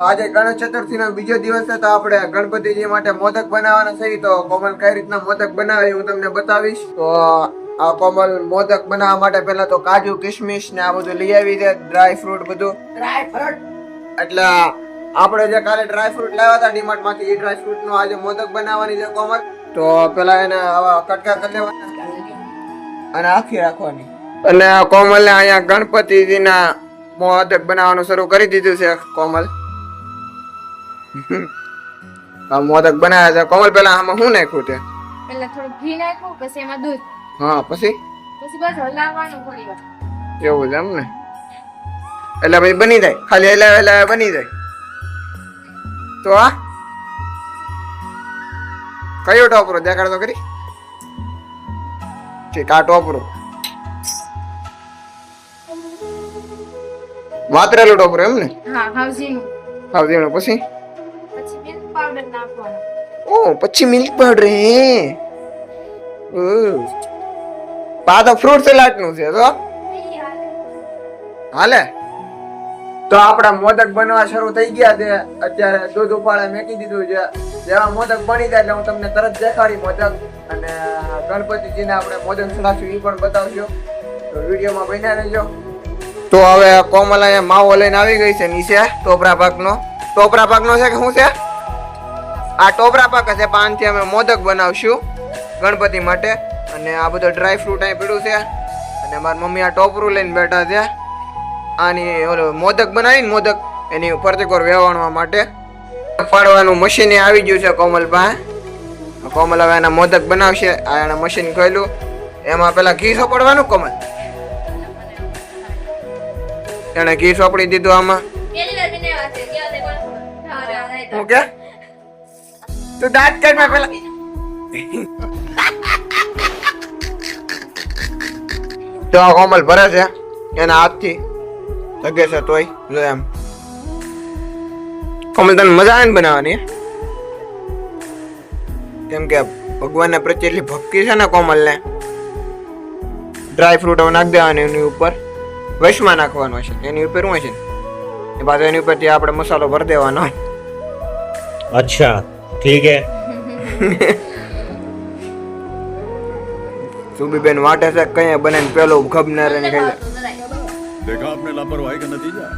આજે ગણેશ ચતુર્થી નો બીજો દિવસ છે તો આપણે ગણપતિજી માટે મોદક બનાવવાના છે. તો કોમલ કઈ રીતના મોદક બનાવે હું તમને બતાવીશ. તો આ કોમલ મોદક બનાવવા માટે પહેલા તો કાજુ કિશમિશ ને આ બધું લઈ આવી છે ડ્રાય ફ્રૂટ બધું. ડ્રાય ફ્રૂટ એટલે આપણે જે કાલે ડ્રાય ફ્રૂટ લાવ્યા હતા ડીમાર્ટમાંથી એ ડ્રાય ફ્રૂટ નો આજે મોદક બનાવવાની છે કોમલ. તો પેલા એને આવા કટકા કરી લેવાના અને આખી રાખવાની. અને કોમલ ને અહીંયા ગણપતિજીના મોદક બનાવવાનું શરૂ કરી દીધું છે કોમલ. આ મોદક બનાવ્યા છે. કોમલ પેલા આમાં શું નાખ્યું તે? પેલા થોડું ઘી નાખ્યું પછી એમાં દૂધ. હા પછી? પછી બસ હલાવવાનું થોડી વાર એવું છે એમ ને? એટલે ભાઈ બની જાય. ખાલી હલાવે હલાવે બની જાય. તો આ? કયો ટોપરો? દેખાડ તો કરી ઠીક આ ટોપરો. વાતરેલો ટોપરો એમ ને? હા હાઉસીનું હાવ પછી પછી? પછી મિલ્ક પાવડર હે ઓ પા તો ફ્રૂટ સલાડનું છે, તો? હાલે. તો આપણા મોદક બનવા શરૂ થઈ ગયા છે. અત્યારે દૂધ ઉપાડે મેકી દીધું છે. જેવા મોદક બની જાય એટલે હું તમને તરત દેખાડી મોદક અને ગણપતિજીને આપણે મોદક સલાશું એ પણ બતાવજો તો વિડીયોમાં બન્યા રહેજો. તો હવે કોમલ અહીંયા માવો લઈને આવી ગઈ છે નીચે, ટોપરા પાકનો. ટોપરા પાકનો છે કે શું છે? આ ટોપરા પાક છે પાનથી અમે મોદક બનાવશું ગણપતિ માટે. અને આ બધો ડ્રાય ફ્રૂટ અહીં પીડું છે. અને મારી મમ્મી આ ટોપરું લઈને બેઠા છે. આની ઓલો મોદક બનાવીને મોદક એની ઉપર કોર વેવાણવા માટે. ફાડવાનું મશીન આવી ગયું છે કોમલ પાસે કોમલ હવે એના મોદક બનાવશે. આ એના મશીન ખોલ્યું એમાં પેલા ઘી સોપડવાનું કોમલ? એને ઘી સોપડી દીધું આમાં. હું કે? તું દાંત કાઢ મેં પેલા તો આ કોમલ ભરે છે. એના હાથથી લગે છે તોય જો એમ. કોમલ તને મજા આવે ને બનાવવાની કેમ કે ભગવાનને પ્રત્યે એટલી ભક્તિ છે ને કોમલને. ડ્રાય ફ્રૂટ હવે નાખી દેવાની એની ઉપર. વૈશમાં નાખવાનો છે એની ઉપર શું છે એ પાછો એની ઉપરથી આપણે મસાલો ભરી દેવાનો. ઠીક હે સુબી બેન વાટે છે કઈ બને પેલો ખબનાર ને ખાઈ દેખા આપને લાપરવાહી કા નતીજા?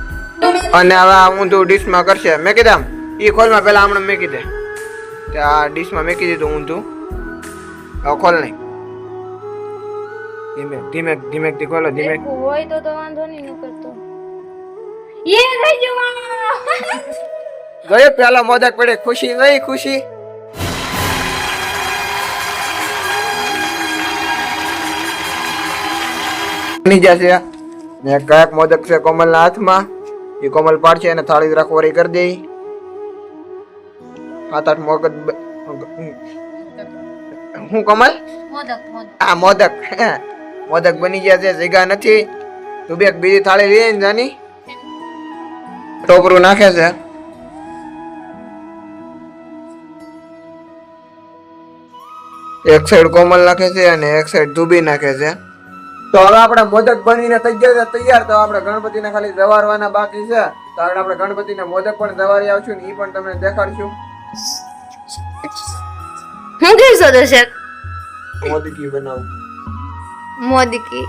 અને હવે હું તો ડીશમાં કરશે. મેં કીધા એ ખોલમાં પેલા હમણાં મેં કીધે. આ ડીશમાં મેં કીધું હું તું. હવે ખોલ નહીં. ધીમે ધીમે ધીમે થી ખોલો ધીમે. હોય તો તો વાંધો નહીં કરતો. યે થઈ જવા ગયો પેલા મોદક પડે ખુશી નહીં ખુશી. બની જશે ને કયાક મોદક છે કોમલના હાથમાં. એ કોમલ પાડશે અને થાળી રાખવારી કરી દે. સાત આઠ મોગત હું કમલ? મોદક મોદક. આ મોદક મોદક બની ગયા છે જગ્યા નથી. તું બે બીજી થાળી લઈ ને જાની. ટોપરું નાખે છે. એક સાઈડ કોમલ નાખે છે અને એક સાઈડ ધુબી નાખે છે. તો હવે આપણે મોદક બનીને થઈ ગયા તૈયાર. તો આપણે ગણપતિને ખાલી જવારવાના બાકી છે. તો આગળ આપણે ગણપતિને મોદક પણ જવારી આવશું ને એ પણ તમને દેખાડશું. હું કહેશો દર્શક મોદકી બનાવું. મોદકી.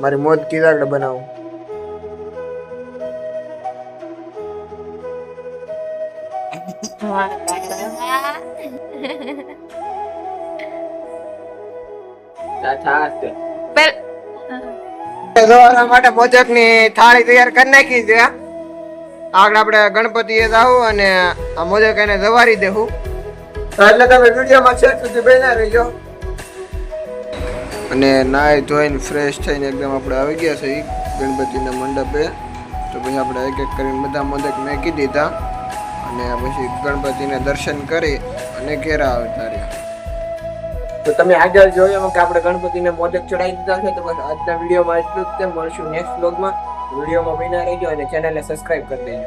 મારી મોદકી આગળ બનાવું. માટે મોદકની થાળી તૈયાર કરી નાખી છે. આગળ આપણે ગણપતિ એ જાવ અને આ મોદક એને જવારી દેવું. એટલે તમે વિડીયોમાં છેક સુધી બેના રહીજો. અને નાય ધોઈને ફ્રેશ થઈને એકદમ આપણે આવી ગયા છે ગણપતિના મંડપે. તો પછી આપણે એક એક કરીને બધા મોદક મેં કીધી દીધા. અને પછી ગણપતિને દર્શન કરી અને ઘેરા આવતા રહ્યા તો તમે આગળ જોયું કે આપણે ગણપતિને મોદક ચડાવી દીધા છે, તો બસ આજના વિડીયોમાં એટલું જ. તે મળશું નેક્સ્ટ બ્લોગમાં વિડીયોમાં બિના રહેજો અને ચેનલને સબસ્ક્રાઇબ કરી દેજો.